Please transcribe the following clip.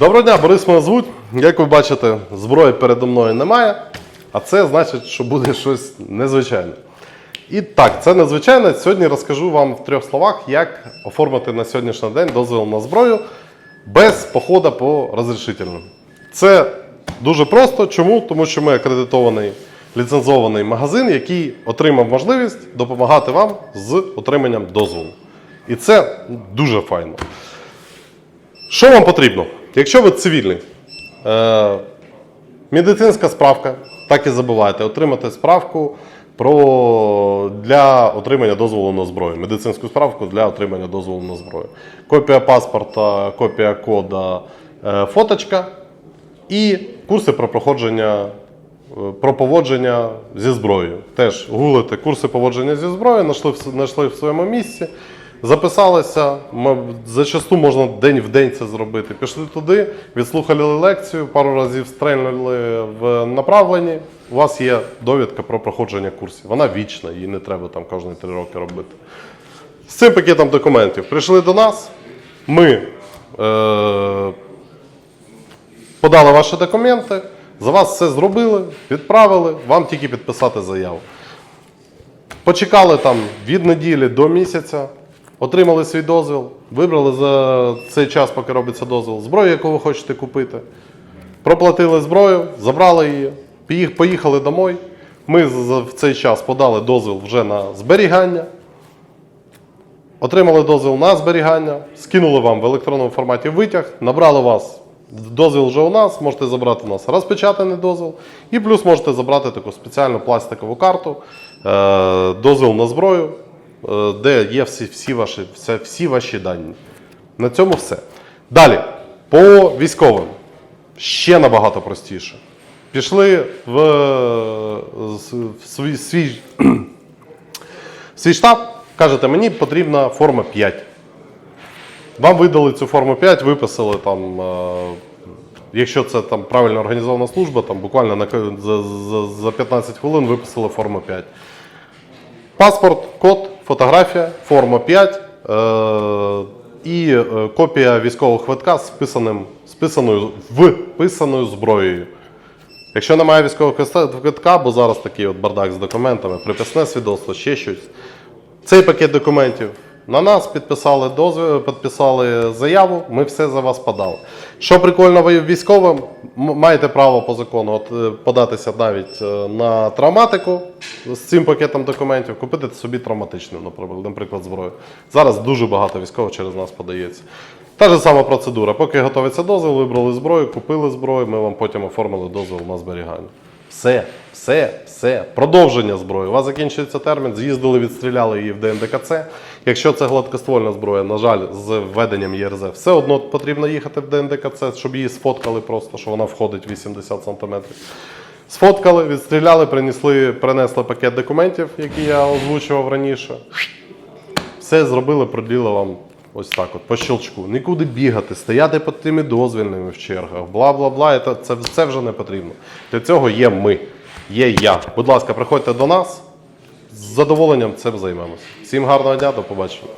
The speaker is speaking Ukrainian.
Доброго дня, Борис мене звуть. Як ви бачите, зброї передо мною немає, а це значить, що буде щось незвичайне. І так, це незвичайне. Сьогодні розкажу вам в трьох словах, як оформити на сьогоднішній день дозвіл на зброю без походу по розрішительним. Це дуже просто. Чому? Тому що ми акредитований ліцензований магазин, який отримав можливість допомагати вам з отриманням дозволу. І це дуже файно. Що вам потрібно? Якщо ви цивільний, е, медицинська справка, так і забувайте, отримати справку про, для отримання дозволу на зброю. Медицинську справку для отримання дозволу на зброю. Копія паспорта, копія кода, е, фоточка і курси про проходження. е, Про поводження зі зброєю. Теж гуглите курси поводження зі зброєю, знайшли в своєму місці, записалися. м- Зачасту можна день в день це зробити. Пішли туди, відслухали лекцію, пару разів стрельнули в направленні. У вас є довідка про проходження курсів. Вона вічна, її не треба там кожні три роки робити. З цим пакетом документів прийшли до нас. Ми е, подали ваші документи, за вас все зробили, відправили, вам тільки підписати заяву. Почекали там від неділі до місяця, отримали свій дозвіл, вибрали за цей час, поки робиться дозвіл, зброю, яку ви хочете купити. Проплатили зброю, забрали її, поїхали домой. Ми в цей час подали дозвіл вже на зберігання. Отримали дозвіл на зберігання, скинули вам в електронному форматі витяг, набрали вас. Дозвіл вже у нас, можете забрати у нас розпечатаний дозвіл. І плюс можете забрати таку спеціальну пластикову карту, е, дозвіл на зброю, де є всі, всі, ваші, все, всі ваші дані. На цьому все. Далі, по військовим. Ще набагато простіше. Пішли в, е, в свій, свій свій штаб, кажете, мені потрібна форма 5. Вам видали цю форму 5, виписали там, е, якщо це там правильно організована служба, там буквально на, за, за 15 хвилин виписали форму 5. Паспорт, код, фотографія, форма 5 е, і е, копія військового квитка з вписаним, з писаною, вписаною зброєю. Якщо немає військового квитка, бо зараз такий от бардак з документами, приписне свідоцтво, ще щось. Цей пакет документів на нас підписали дозвіл, підписали заяву, ми все за вас подали. Що прикольно, ви військовим маєте право по закону от, е, податися навіть е, на травматику з цим пакетом документів, купити собі травматичну, наприклад, зброю. Зараз дуже багато військових через нас подається. Та ж сама процедура. Поки готується дозвіл, вибрали зброю, купили зброю, ми вам потім оформили дозвіл на зберігання. Все, все, все. Продовження зброї. У вас закінчується термін, з'їздили, відстріляли її в ДНДКЦ. Якщо це гладкоствольна зброя, на жаль, з введенням ЄРЗ, все одно потрібно їхати в ДНДКЦ, щоб її сфоткали просто, що вона входить 80 см. Сфоткали, відстріляли, принесли, принесли пакет документів, який я озвучував раніше. Все зробили, проділи вам ось так, от, по щелчку. Нікуди бігати, стояти під тими дозвільними в чергах, бла бла бла. Це, це, вже не потрібно. Для цього є ми, є я. Будь ласка, приходьте до нас. З задоволенням цим займемося. Всім гарного дня, до побачення.